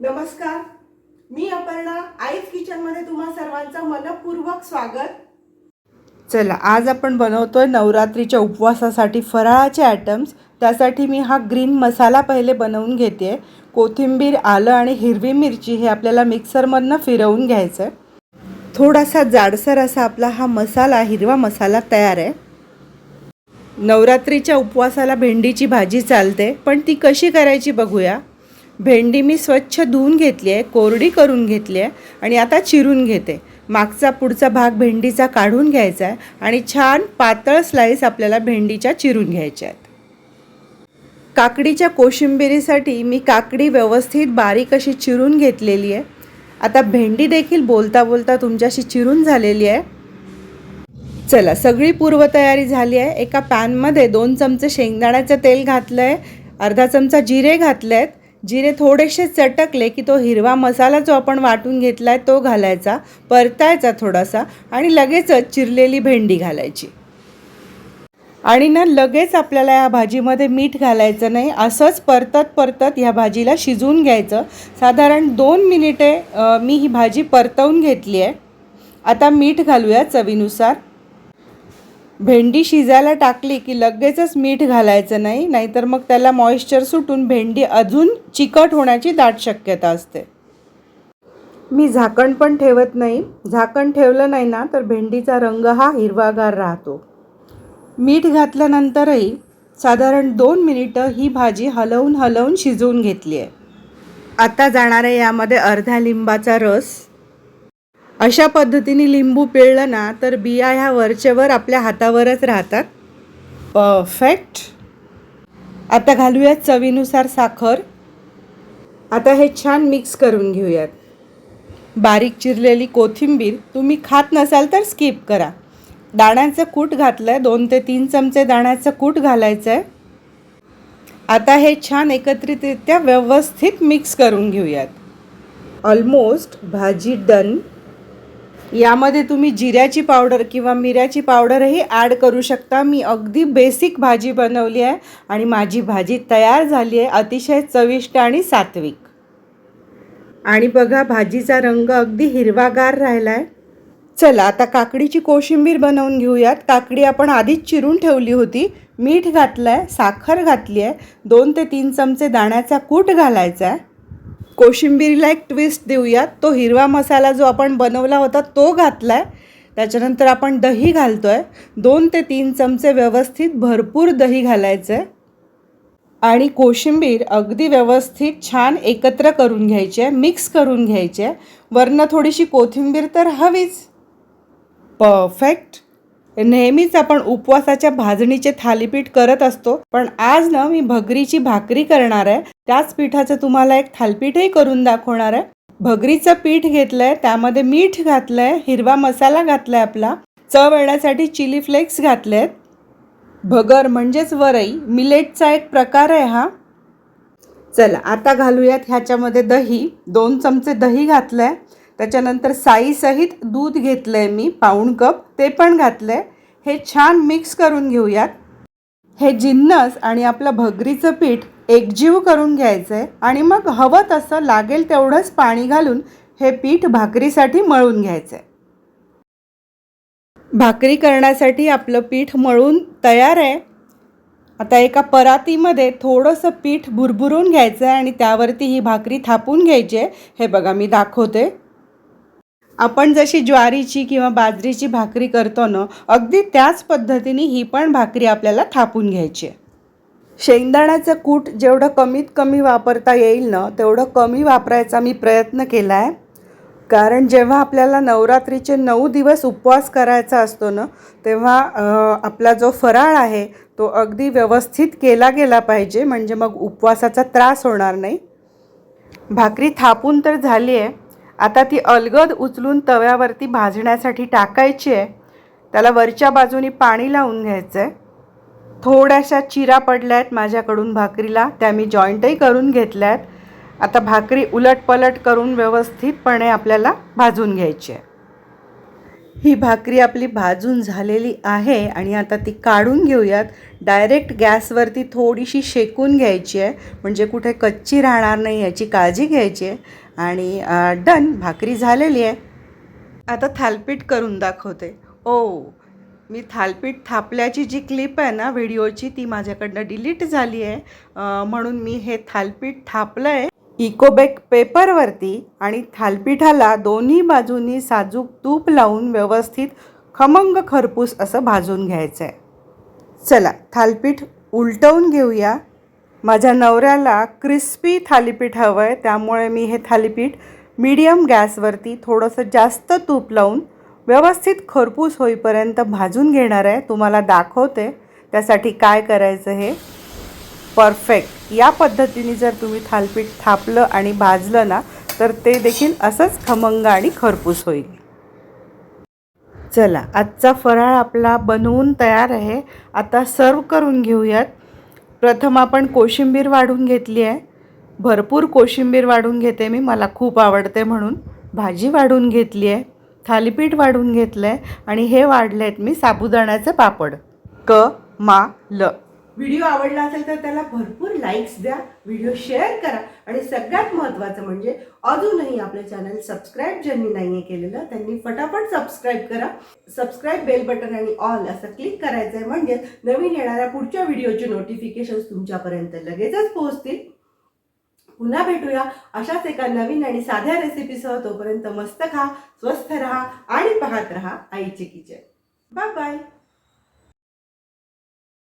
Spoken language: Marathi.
नमस्कार. मी अपर्णा आईज किचनमध्ये तुम्हा सर्वांचं मनपूर्वक स्वागत. चला आज आपण बनवतोय नवरात्रीच्या उपवासासाठी फराळाचे आयटम्स त्यासाठी मी हा ग्रीन मसाला पहिले बनवून घेते कोथिंबीर आलं आणि हिरवी मिरची हे आपल्याला मिक्सरमधनं फिरवून घ्यायचं आहे थोडासा जाडसर असा आपला हा मसाला हिरवा मसाला तयार आहे. नवरात्रीच्या उपवासाला भेंडीची भाजी चालते पण ती कशी करायची बघूया. भेंडी मी स्वच्छ धुवून घेतली आहे कोरडी करून घेतली आहे आणि आता चिरून घेते. मागचा पुढचा भाग भेंडीचा काढून घ्यायचा आहे आणि छान पातळ स्लाईस आपल्याला भेंडीच्या चिरून घ्यायच्या आहेत. काकडीच्या कोशिंबिरीसाठी मी काकडी व्यवस्थित बारीक अशी चिरून घेतलेली आहे. आता भेंडी देखील बोलता बोलता तुमच्याशी चिरून झालेली आहे. चला सगळी पूर्वतयारी झाली आहे. एका पॅनमध्ये दोन चमचे शेंगदाण्याचं तेल घातलं आहे अर्धा चमचा जिरे घातले आहेत जिरे थोडेसे चटकले की तो हिरवा मसाला जो आपण वाटून घेतला आहे तो घालायचा परतायचा थोडासा आणि लगेचच चिरलेली भेंडी घालायची. आणि ना लगेच आपल्याला या भाजीमध्ये मीठ घालायचं नाही असंच परतत परतत ह्या भाजीला शिजवून घ्यायचं. साधारण दोन मिनिटे मी ही भाजी परतवून घेतली आहे. आता मीठ घालूया चवीनुसार. भेंडी शिजायला टाकली की लगेचच मीठ घालायचं नाही नाहीतर मग त्याला मॉइश्चर सुटून भेंडी अजून चिकट होण्याची दाट शक्यता असते. मी झाकण पण ठेवत नाही. झाकण ठेवलं नाही ना तर भेंडीचा रंग हा हिरवागार राहतो. मीठ घातल्यानंतरही साधारण दोन मिनिटं ही भाजी हलवून हलवून शिजवून घेतली आहे आता जाणार आहे यामध्ये अर्धा लिंबाचा रस अशा पद्धतीने लिंबू पिळलं ना तर बिया ह्या वरचेवर आपल्या हातावरच राहतात. परफेक्ट आता घालूयात चवीनुसार साखर. आता हे छान मिक्स करून घेऊयात. बारीक चिरलेली कोथिंबीर तुम्ही खात नसाल तर स्किप करा. दाण्याचं कूट घातलं आहे दोन ते तीन चमचे दाण्याचं कूट घालायचं आहे आता हे छान एकत्रितरित्या व्यवस्थित मिक्स करून घेऊयात. ऑलमोस्ट भाजी डन यामध्ये तुम्ही जिऱ्याची पावडर किंवा मिऱ्याची पावडरही ॲड करू शकता. मी अगदी बेसिक भाजी बनवली आहे आणि माझी भाजी तयार झाली आहे अतिशय चविष्ट आणि सात्विक. आणि बघा भाजीचा रंग अगदी हिरवागार राहिला आहे चला आता काकडीची कोशिंबीर बनवून घेऊयात. काकडी आपण आधीच चिरून ठेवली होती. मीठ घातलं आहे साखर घातली आहे. दोन ते तीन चमचे दाण्याचा कूट घालायचा आहे. कोशिंबीरीला एक ट्विस्ट देऊयात. तो हिरवा मसाला जो आपण बनवला होता तो घातला आहे त्याच्यानंतर आपण दही घालतो आहे दोन ते तीन चमचे व्यवस्थित भरपूर दही घालायचं आहे आणि कोशिंबीर अगदी व्यवस्थित छान एकत्र करून घ्यायची आहे मिक्स करून घ्यायची आहे. वरनं थोडीशी कोथिंबीर तर हवीच. परफेक्ट नेहमीच आपण उपवासाच्या भाजणीचे थालीपीठ करत असतो. पण आज ना मी भगरीची भाकरी करणार आहे. त्याच पिठाचं तुम्हाला एक थालपीठही करून दाखवणार आहे. भगरीचं पीठ घेतलं आहे त्यामध्ये मीठ घातलं आहे हिरवा मसाला घातला आहे आपला. चव येण्यासाठी चिली फ्लेक्स घातले आहेत भगर म्हणजेच वरई मिलेटचा एक प्रकार आहे हा. चला आता घालूयात ह्याच्यामध्ये दही. दोन चमचे दही घातलं आहे त्याच्यानंतर साईसहित दूध घेतलं आहे मी पाऊण कप. ते पण घातलं आहे हे छान मिक्स करून घेऊयात. हे जिन्नस आणि आपलं भगरीचं पीठ एकजीव करून घ्यायचं आहे आणि मग हवं तसं लागेल तेवढंच पाणी घालून हे पीठ भाकरीसाठी मळून घ्यायचं आहे भाकरी करण्यासाठी आपलं पीठ मळून तयार आहे. आता एका परातीमध्ये थोडंसं पीठ भुरभुरून घ्यायचं आहे आणि त्यावरती ही भाकरी थापून घ्यायची आहे. हे बघा मी दाखवते. आपण जशी ज्वारीची किंवा बाजरीची भाकरी करतो ना अगदी त्याच पद्धतीने ही पण भाकरी आपल्याला थापून घ्यायची आहे. शेंगदाण्याचं कूट जेवढं कमीत कमी वापरता येईल ना तेवढं कमी वापरायचा मी प्रयत्न केला आहे कारण जेव्हा आपल्याला नवरात्रीचे नऊ दिवस उपवास करायचा असतो ना तेव्हा आपला जो फराळ आहे तो अगदी व्यवस्थित केला गेला पाहिजे. म्हणजे मग उपवासाचा त्रास होणार नाही. भाकरी थापून तर झाली आहे. आता ती अलगद उचलून तव्यावरती भाजण्यासाठी टाकायची आहे. त्याला वरच्या बाजूनी पाणी लावून घ्यायचं आहे थोड्याशा चिरा पडल्या आहेत माझ्याकडून भाकरीला. त्या मी जॉईंटही करून घेतल्या आहेत आता भाकरी उलटपलट करून व्यवस्थितपणे आपल्याला भाजून घ्यायची आहे. ही भाकरी आपली भाजून झालेली आहे आणि आता ती काढून घेऊयात. डायरेक्ट गॅसवरती थोडीशी शेकून घ्यायची आहे. म्हणजे कुठे कच्ची राहणार नाही याची काळजी घ्यायची आहे. आणि डन भाकरी झालेली आहे. आता थालपीठ करून दाखवते. ओ मी थालपीठ थापल्याची जी क्लिप आहे ना व्हिडिओची ती माझ्याकडनं डिलीट झाली आहे. म्हणून मी हे थालपीठ थापलं आहे इकोबेक पेपरवरती आणि थालपीठाला दोन्ही बाजूनी साजूक तूप लावून व्यवस्थित खमंग खरपूस असं भाजून घ्यायचं आहे चला थालपीठ उलटवून घेऊया. माझ्या नवऱ्याला क्रिस्पी थालीपीठ हवं आहे त्यामुळे मी हे थालीपीठ मीडियम गॅसवरती थोडंसं जास्त तूप लावून व्यवस्थित खरपूस होईपर्यंत भाजून घेणार आहे. तुम्हाला दाखवते त्यासाठी काय करायचं हे. परफेक्ट या पद्धतीने जर तुम्ही थालपीठ थापलं आणि भाजलं ना तर ते देखील असंच खमंग आणि खरपूस होईल. चला आजचा फराळ आपला बनवून तयार आहे. आता सर्व करून घेऊयात. प्रथम आपण कोशिंबीर वाढून घेतली आहे. भरपूर कोशिंबीर वाढून घेते मी मला खूप आवडते म्हणून. भाजी वाढून घेतली आहे. थालीपीठ वाढून घेतलं आहे आणि हे वाढले आहेत मी साबुदाण्याचे पापड. क मा ल. व्हिडिओ आवडला असेल तर त्याला भरपूर लाईक्स द्या व्हिडिओ शेअर करा. आणि सगळ्यात महत्त्वाचं म्हणजे अजूनही आपलं चॅनल सबस्क्राईब ज्यांनी नाही केलेलं त्यांनी फटाफट सबस्क्राईब करा. सबस्क्राईब बेल बटन आणि ऑल असं क्लिक करायचं आहे म्हणजे नवीन येणाऱ्या पुढच्या व्हिडिओचे नोटिफिकेशन्स तुमच्यापर्यंत लगेचच पोहोचतील. पुन्हा भेटूया. अशाच एका नवीन आणि साध्या रेसिपीसह तोपर्यंत मस्त खा स्वस्थ राहा आणि पाहत राहा आईचे किचन. Bye bye